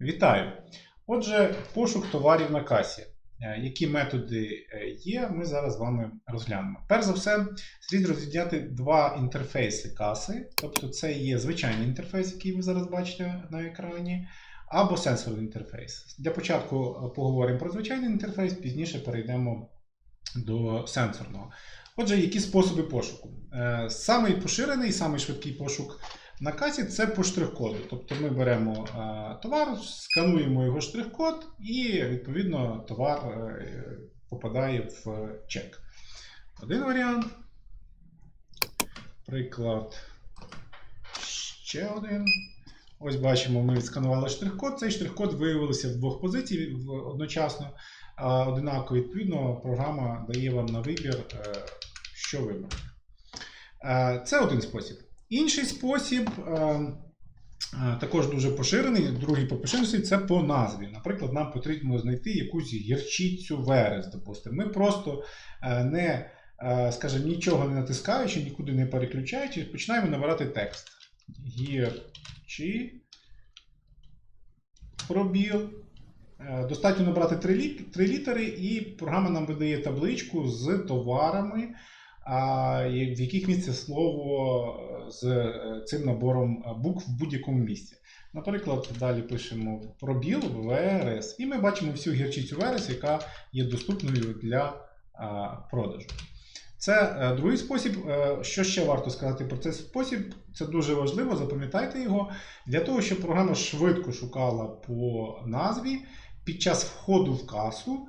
Вітаю! Отже, пошук товарів на касі. Е, Які методи е, є, ми зараз з вами розглянемо. Перш за все, слід розрізняти два інтерфейси каси. Тобто, це є звичайний інтерфейс, який ви зараз бачите на екрані, або сенсорний інтерфейс. Для початку е, поговоримо про звичайний інтерфейс, пізніше перейдемо до сенсорного. Отже, які способи пошуку? Е, Самий поширений, самий швидкий пошук на касі це по штрих-коду. Тобто ми беремо е, товар, скануємо його штрих-код, і відповідно товар е, попадає в чек. Один варіант. Приклад. Ще один. Ось бачимо, ми відсканували штрих-код. Цей штрих-код виявився в двох позицій одночасно. Одинаково, відповідно, програма дає вам на вибір, що вибрати. Е, Це один спосіб. Інший спосіб, е, е, також дуже поширений, другий по поширеності, це по назві. Наприклад, нам потрібно знайти якусь гірчицю верес, допустимо. Ми просто не, скажімо, нічого не натискаючи, нікуди не переключаючи, починаємо набирати текст. Гірчі. Пробіл. Достатньо набрати три, літери, і програма нам видає табличку з товарами, в яких місце слово е, з е, цим набором е, букв в будь-якому місці. Наприклад, далі пишемо пробіл ВРС, і ми бачимо всю гірчицю ВРС, яка є доступною для продажу. Це другий спосіб. Що ще варто сказати про цей спосіб? Це дуже важливо, запам'ятайте його. Для того, щоб програма швидко шукала по назві, під час входу в касу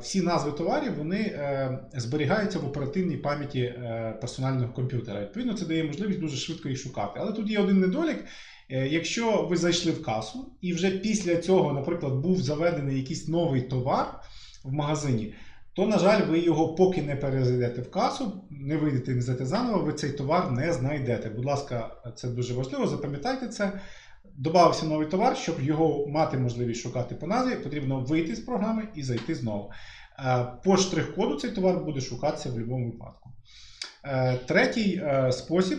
всі назви товарів вони е, зберігаються в оперативній пам'яті е, персонального комп'ютера. Відповідно, це дає можливість дуже швидко їх шукати. Але тут є один недолік. Е, Якщо ви зайшли в касу і вже після цього, наприклад, був заведений якийсь новий товар в магазині, то, на жаль, ви його поки не перезайдете в касу, не вийдете не заново, ви цей товар не знайдете. Будь ласка, це дуже важливо, запам'ятайте це. Добавився новий товар, щоб його мати можливість шукати по назві, потрібно вийти з програми і зайти знову. Е, По штрих-коду цей товар буде шукатися в будь-якому випадку. Е, Третій е, спосіб,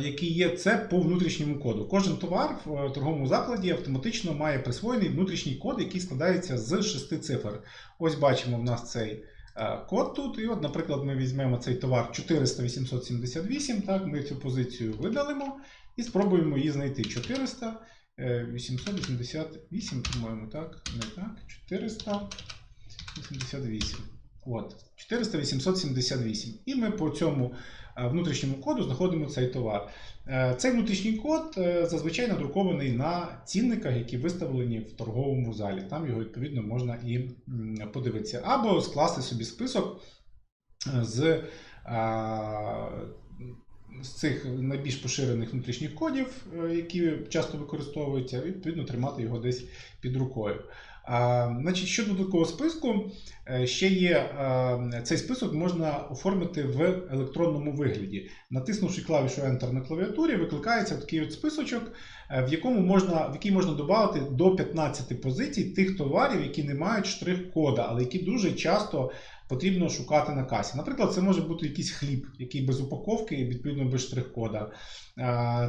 який є, це по внутрішньому коду. Кожен товар в торговому закладі автоматично має присвоєний внутрішній код, який складається з шести цифр. Ось бачимо в нас цей код тут. І от, наприклад, ми візьмемо цей товар 400 878, так, ми цю позицію видалимо і спробуємо її знайти. 400 е, 888, по-моєму, так? Не так. 488. От. 400 878. І ми по цьому е, внутрішньому коду знаходимо цей товар. Е, Цей внутрішній код е, зазвичай надрукований на цінниках, які виставлені в торговому залі. Там його відповідно можна і подивитися. Або скласти собі список з, з цих найбільш поширених внутрішніх кодів, які часто використовуються, і відповідно тримати його десь під рукою. Значить, щодо такого списку, е, ще є е, цей список можна оформити в електронному вигляді. Натиснувши клавішу Enter на клавіатурі, викликається такий от списочок, е, в якому можна, в який можна додати до 15 позицій тих товарів, які не мають штрих-кода, але які дуже часто потрібно шукати на касі. Наприклад, це може бути якийсь хліб, який без упаковки, і відповідно без штрих-кода.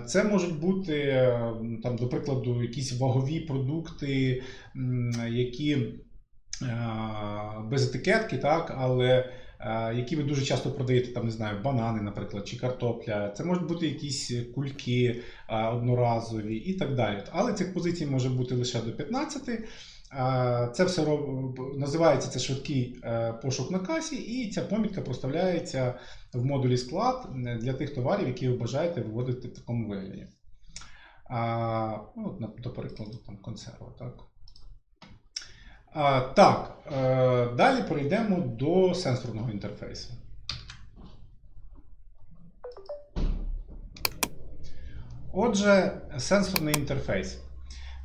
Це можуть бути, там, до прикладу, якісь вагові продукти, які е, без етикетки, так, але е, які ви дуже часто продаєте, там, не знаю, банани, наприклад, чи картопля. Це можуть бути якісь кульки е, одноразові і так далі. Але цих позицій може бути лише до 15. Е, Це все називається це швидкий е, пошук на касі, і ця помітка проставляється в модулі склад е, для тих товарів, які ви бажаєте виводити в такому вигляді. А, ну, до прикладу, там консерва. Так, так е, далі перейдемо до сенсорного інтерфейсу. Отже, сенсорний інтерфейс.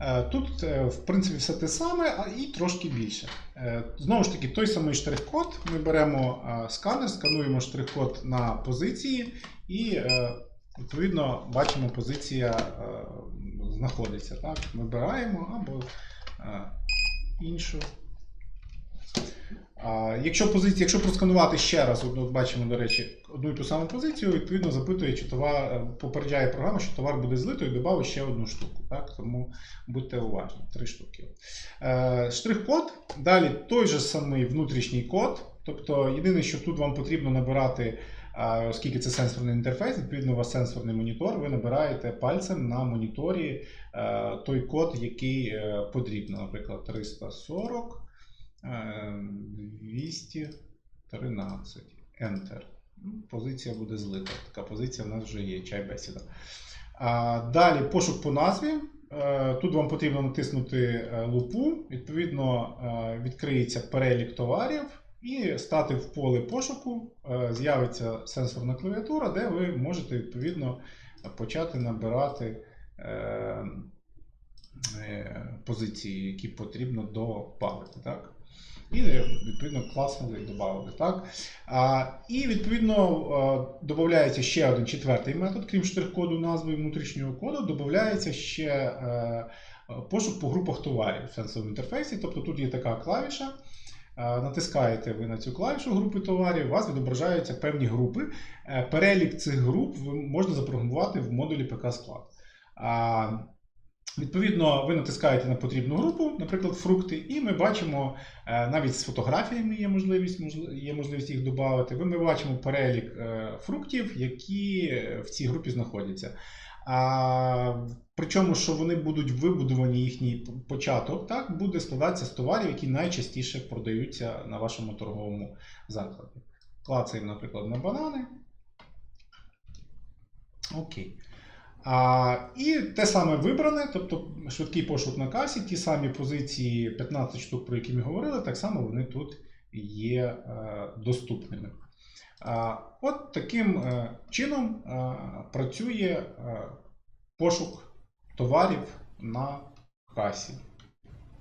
Е, Тут, е, в принципі, все те саме, а і трошки більше. Знову ж таки, той самий штрих-код. Ми беремо сканер, скануємо штрих-код на позиції, і, відповідно, бачимо, позиція знаходиться. Так? Вибираємо або іншу. Якщо позиція, якщо просканувати ще раз, одну, от бачимо, до речі, одну і ту саму позицію, відповідно запитує, чи товар е, попереджає програма, що товар буде злито, і додав ще одну штуку. Так? Тому будьте уважні, три штуки. Е, штрих-код. Далі той же самий внутрішній код. Тобто, єдине, що тут вам потрібно набирати, оскільки це сенсорний інтерфейс, відповідно, у вас сенсорний монітор, ви набираєте пальцем на моніторі е, той код, який е, потрібно, наприклад, 340. Е, 213. Enter. Ну, Позиція буде злита. Така позиція в нас вже є, чай бесіда. А, далі пошук по назві. Е, Тут вам потрібно натиснути е, лупу. Відповідно, е, відкриється перелік товарів і стати в поле пошуку. Е, З'явиться сенсорна клавіатура, де ви можете відповідно почати набирати е, е, позиції, які потрібно додати. Так? І відповідно класнули і додали. Так? А, і відповідно додається ще один четвертий метод, крім штрих-коду назви і внутрішнього коду, додається ще пошук по групах товарів в сенсовому інтерфейсі. Тобто тут є така клавіша. Е, Натискаєте ви на цю клавішу групи товарів, у вас відображаються певні групи. Е, Перелік цих груп можна запрограмувати в модулі ПК склад. Відповідно, ви натискаєте на потрібну групу, наприклад, фрукти, і ми бачимо е, навіть з фотографіями є можливість, є можливість їх додати. Ми бачимо перелік фруктів, які в цій групі знаходяться. Причому, що вони будуть вибудовані, їхній початок, так, буде складатися з товарів, які найчастіше продаються на вашому торговому закладі. Клацаємо, наприклад, на банани. Окей. А, і те саме вибране, тобто швидкий пошук на касі, ті самі позиції 15 штук, про які ми говорили, так само вони тут є е, доступними. А, от таким е, чином е, працює е, пошук товарів на касі.